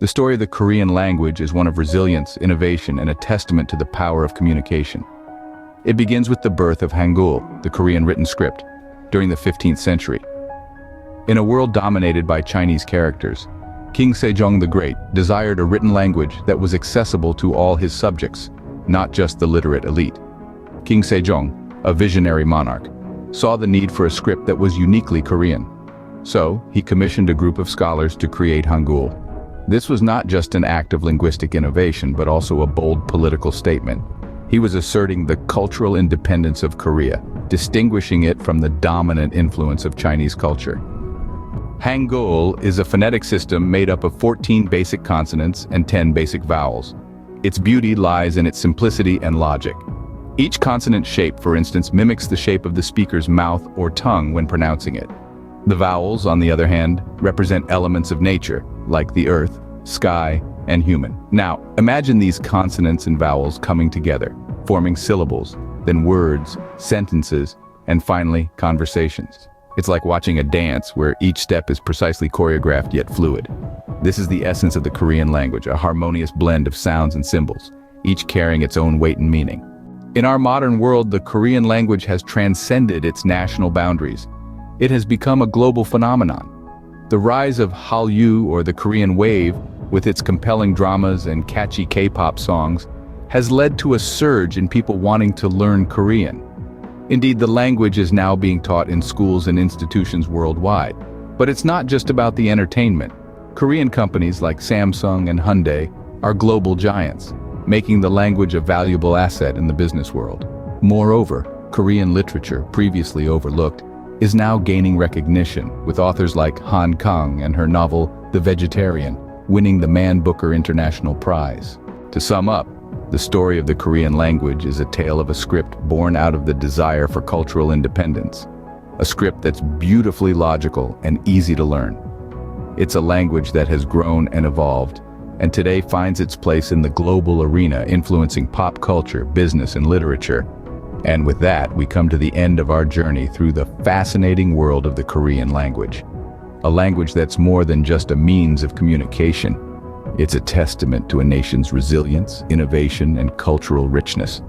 The story of the Korean language is one of resilience, innovation, and a testament to the power of communication. It begins with the birth of Hangul, the Korean written script, during the 15th century. In a world dominated by Chinese characters, King Sejong the Great desired a written language that was accessible to all his subjects, not just the literate elite. King Sejong, a visionary monarch, saw the need for a script that was uniquely Korean. So, he commissioned a group of scholars to create Hangul. This was not just an act of linguistic innovation, but also a bold political statement. He was asserting the cultural independence of Korea, distinguishing it from the dominant influence of Chinese culture. Hangul is a phonetic system made up of 14 basic consonants and 10 basic vowels. Its beauty lies in its simplicity and logic. Each consonant shape, for instance, mimics the shape of the speaker's mouth or tongue when pronouncing it. The vowels, on the other hand, represent elements of nature, like the earth, sky, and human. Now, imagine these consonants and vowels coming together, forming syllables, then words, sentences, and finally, conversations. It's like watching a dance where each step is precisely choreographed yet fluid. This is the essence of the Korean language, a harmonious blend of sounds and symbols, each carrying its own weight and meaning. In our modern world, the Korean language has transcended its national boundaries. It has become a global phenomenon. The rise of Hallyu or the Korean wave, with its compelling dramas and catchy K-pop songs, has led to a surge in people wanting to learn Korean. Indeed, the language is now being taught in schools and institutions worldwide. But it's not just about the entertainment. Korean companies like Samsung and Hyundai are global giants, making the language a valuable asset in the business world. Moreover, Korean literature, previously overlooked, is now gaining recognition, with authors like Han Kang and her novel The Vegetarian winning the Man Booker International Prize. To sum up, the story of the Korean language is a tale of a script born out of the desire for cultural independence. A script that's beautifully logical and easy to learn. It's a language that has grown and evolved, and today finds its place in the global arena influencing pop culture, business, and literature. And with that, we come to the end of our journey through the fascinating world of the Korean language. A language that's more than just a means of communication. It's a testament to a nation's resilience, innovation, and cultural richness.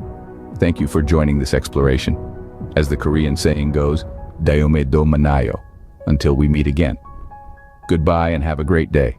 Thank you for joining this exploration. As the Korean saying goes, Dayome do manayo. Until we meet again. Goodbye and have a great day.